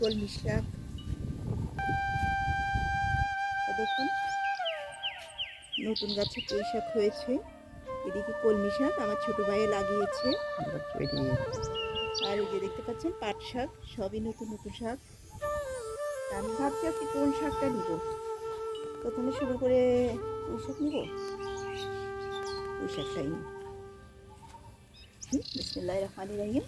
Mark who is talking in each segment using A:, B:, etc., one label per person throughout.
A: কলমি শাক দেখুন, নতুন গাছে পুঁই হয়েছে। এদিকে কলমি শাক আমার ছোট ভাইয়ে লাগিয়েছে। আর এই যে দেখতে পাচ্ছেন, পাট শাক, সবই নতুন নতুন শাক। আমি ভাবছি আজকে কোন শাকটা নিব? প্রথমে শুরু করে পুঁই শাক নিব? পুঁই শাকটাই নিই বিসমিল্লাহ রহমান রাহিম।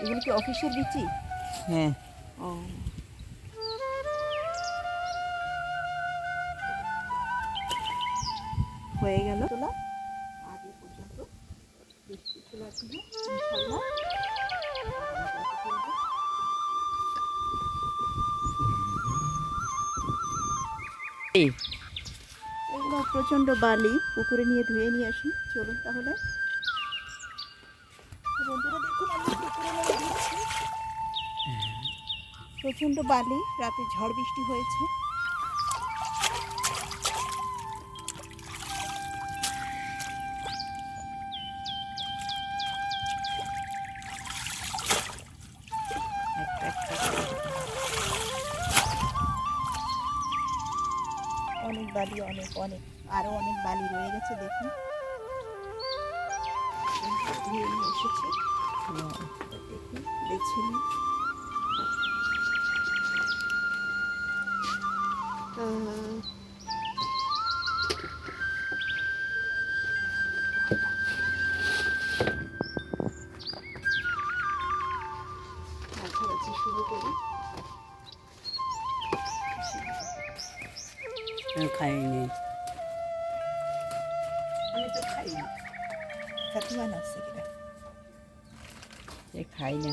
A: এগুলো কি অফিসের বিচি?
B: হ্যাঁ।
A: ও। হয়ে গেল। তোলা আগে পর্যন্ত বৃষ্টি তোলা ছিল ইনশাল্লাহ। এগুলো প্রচণ্ড বালি পুকুরে নিয়ে ধুয়ে নিয়ে আসি চলুন তাহলে। প্রচণ্ড বালি, রাতে ঝড় বৃষ্টি হয়েছে। অনেক বালি, অনেক অনেক, আরও অনেক বালি রয়ে গেছে, দেখুন। বাছাবাছি শুরু করি
B: আমি খাইনি
A: আমি তো খাই না ফাতিমা নাচছে কিনা
B: এ খাই না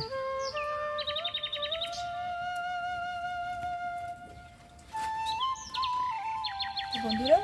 A: তো বন্ধুরা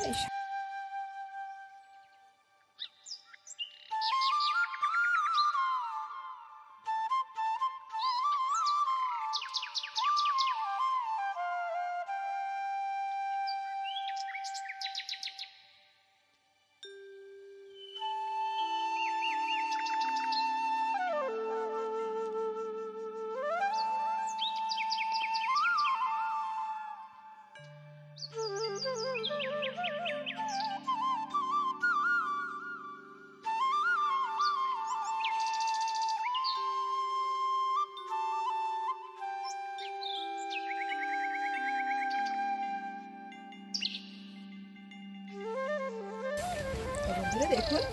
A: বন্ধুরা দেখুন,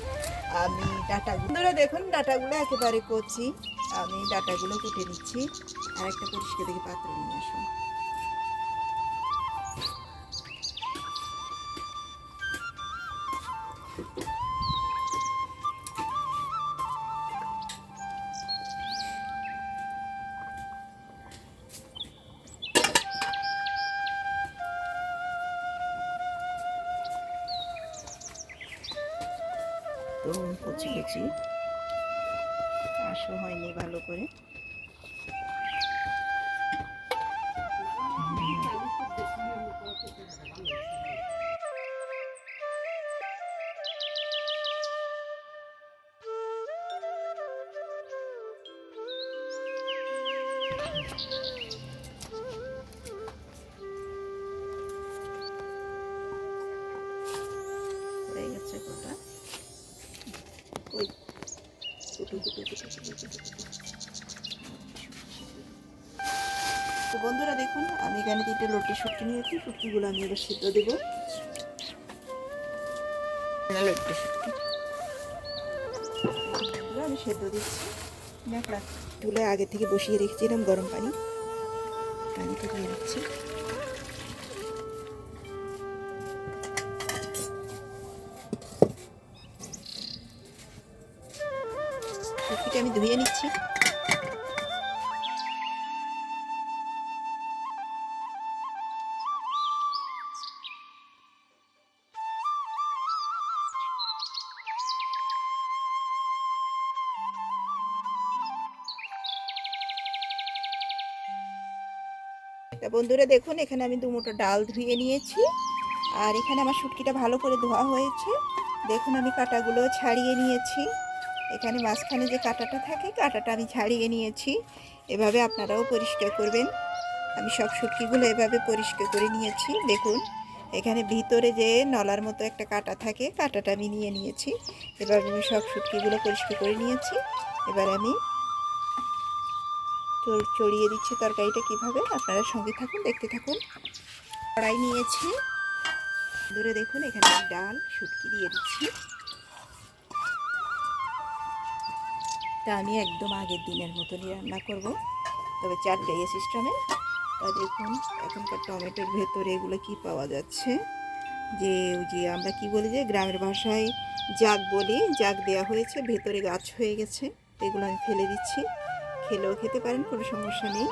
A: আমি ডাটাগুলো দেখুন, ডাটাগুলো একেবারে করছি আমি ডাটাগুলো কেটে নিচ্ছি। আর একটা পরিষ্কার দেখে, পাত্র নিয়ে আসুন। তো কচি কচি আশো হয়নি ভালো করে। হয়ে তো বন্ধুরা দেখুন, আমি এখানে তিনটে লোটে শুটকি নিয়েছি, শুটকিগুলো আমি এবার সিদ্ধ দেবো। এগুলো আমি সেদ্ধ দিচ্ছি। ন্যাকড়া তুলে আগে থেকে বসিয়ে রেখেছিলাম গরম পানি। পানিতে দিয়ে দিচ্ছি আমি ধুয়ে নিচ্ছি। তা বন্ধুরা দেখুন, এখানে আমি দুমুটো ডাল ধুয়ে নিয়েছি। আর এখানে আমার শুটকিটা ভালো করে ধোয়া হয়েছে। দেখুন, আমি কাটাগুলো ছাড়িয়ে নিয়েছি। এখানে মাঝখানে যে কাটাটা থাকে, কাটাটা আমি ছাড়িয়ে নিয়েছি। এভাবে আপনারাও পরিষ্কার করবেন। আমি সব শুটকিগুলো এভাবে পরিষ্কার করে নিয়েছি। দেখুন, এখানে ভিতরে যে নলার মতো একটা কাটা থাকে, কাটাটা আমি নিয়ে নিয়েছি। এবার আমি সব শুটকিগুলো পরিষ্কার করে নিয়েছি। এবার আমি চড়িয়ে দিচ্ছি তরকারিটা কীভাবে? আপনারা সঙ্গে থাকুন, দেখতে থাকুন। কড়াই নিয়েছি। দূরে দেখুন, এখানে ডাল, শুটকি দিয়ে দিচ্ছি। তা আমি একদম আগের দিনের মতনই রান্না করব। তবে চার চারটে সিস্টেমে তা দেখুন, এখনকার টমেটোর ভেতরে এগুলো কি পাওয়া যাচ্ছে? যে যে আমরা কি বলি যে, গ্রামের ভাষায় জাগ বলি। জাগ দেওয়া হয়েছে, ভেতরে গাছ হয়ে গেছে। এগুলো আমি ফেলে দিচ্ছি। খেলেও খেতে পারেন কোনো সমস্যা নেই।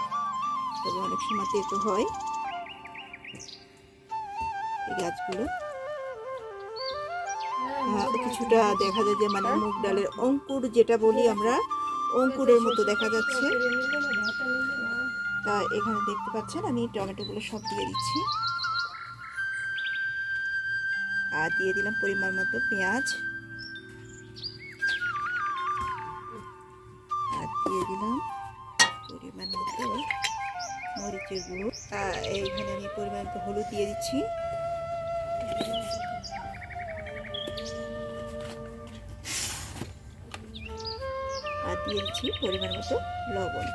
A: তবে অনেক সময় তেতো হয়। এই গাছগুলো। কিছুটা দেখা যায় যে মানে মুগ ডালের অঙ্কুর যেটা বলি আমরা অঙ্কুরের মতো দেখা যাচ্ছে। তা এখানে দেখতে পাচ্ছেন আমি টমেটোগুলো সব দিয়ে দিচ্ছি। আর দিয়ে দিলাম পরিমাণ মতো পেঁয়াজ। দিলাম। পরিমাণ মতো মরিচের গুঁড়ো। তা এইখানে আমি পরিমাণ মতো হলুদ দিয়ে দিচ্ছি। আর দিয়ে দিচ্ছি পরিমাণ মতো লবণ।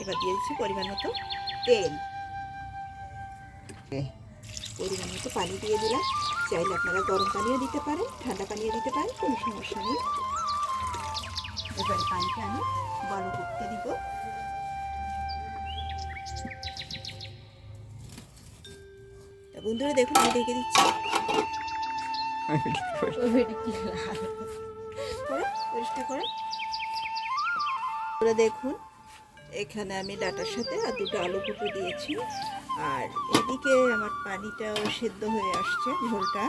A: এবার দিয়ে দিচ্ছি পরিমাণ মতো তেল। পরিমাণ মতো পানি দিয়ে দিলাম। চাইলে আপনারা গরম পানিও দিতে পারেন ঠান্ডা পানিও দিতে পারেন কোনো সমস্যা নেই। এবারে পানিটা আমি বড় করতে দিব। বন্ধুরা দেখুন, আমি ঢেকে দিচ্ছি। করে পরিষ্কার করে। বন্ধুরা দেখুন, এখানে আমি ডাটার সাথে আর দুটো আলু কুটো দিয়েছি। আর এদিকে আমার পানিটাও সেদ্ধ হয়ে আসছে ঝোলটা।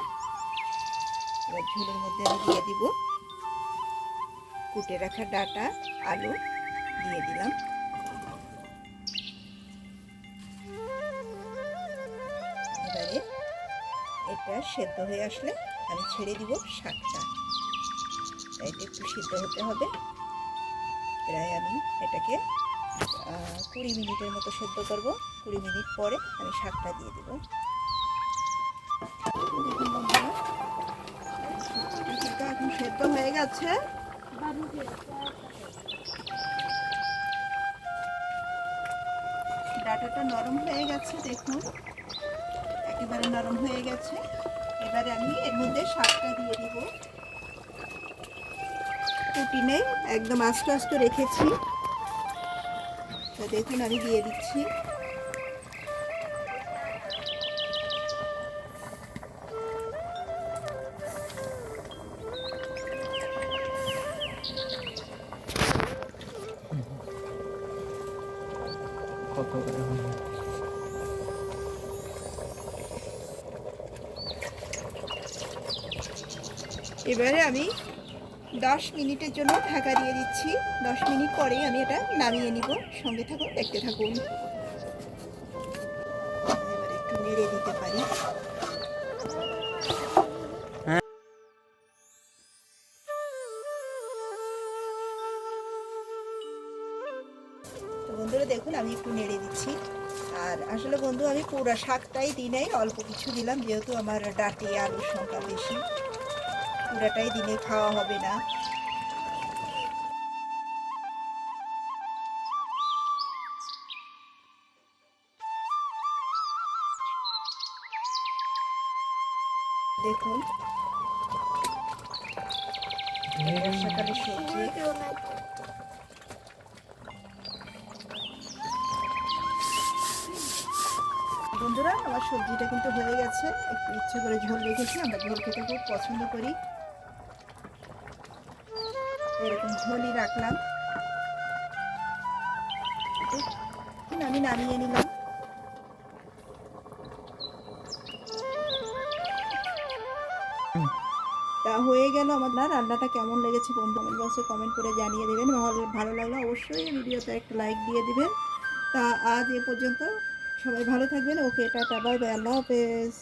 A: এবার ঝোলের মধ্যে আমি দিয়ে দিব। কুটে রাখা ডাটা, আলু দিয়ে দিলাম। এবারে এটা সেদ্ধ হয়ে আসলে আমি ছেড়ে দিব শাকটা। এটা একটু সিদ্ধ হতে হবে। প্রায় আমি এটাকে কুড়ি মিনিটের মতো সেদ্ধ করব। কুড়ি মিনিট পরে আমি শাকটা দিয়ে দেবো। এখন সেদ্ধ হয়ে গেছে। ডাটাটা নরম হয়ে গেছে, দেখুন। একেবারে নরম হয়ে গেছে। এবারে আমি এর মধ্যে শাকটা দিয়ে দিব। কুটি নেই একদম আস্তে আস্তে রেখেছি। তা দেখুন, আমি দিয়ে দিচ্ছি।
B: কত?
A: এবারে আমি দশ মিনিটের জন্য ঢাকা দিয়ে দিচ্ছি। দশ মিনিট পরেই আমি এটা নামিয়ে নিব। সঙ্গে থাকুন, দেখতে থাকুন। আমি একটু নেড়ে দিচ্ছি। আর আসলে বন্ধু আমি পুরো শাকটাই দিই নাই অল্প কিছু দিলাম যেহেতু আমার ডাটে আলুর সংখ্যা বেশি। পুরাটাই দিনে খাওয়া হবে না। দেখুন। সবজি। আমার সবজিটা কিন্তু হয়ে গেছে। একটু ইচ্ছে করে ঝোল রেখেছি, আমরা ঝোল খেতে খুব পছন্দ করি। এরকম ঝোলই রাখলাম। আমি নামিয়ে নিলাম। তা হয়ে গেল আমার রান্নাটা কেমন লেগেছে বন্ধু কমেন্ট বক্সে কমেন্ট করে জানিয়ে দেবেন। ভালো ভালো লাগলে অবশ্যই ভিডিওতে একটা লাইক দিয়ে দিবেন। তা আজ এ পর্যন্ত সবাই ভালো থাকবেন। ওকে টাটা বাই বাই আল্লাহ হাফেজ।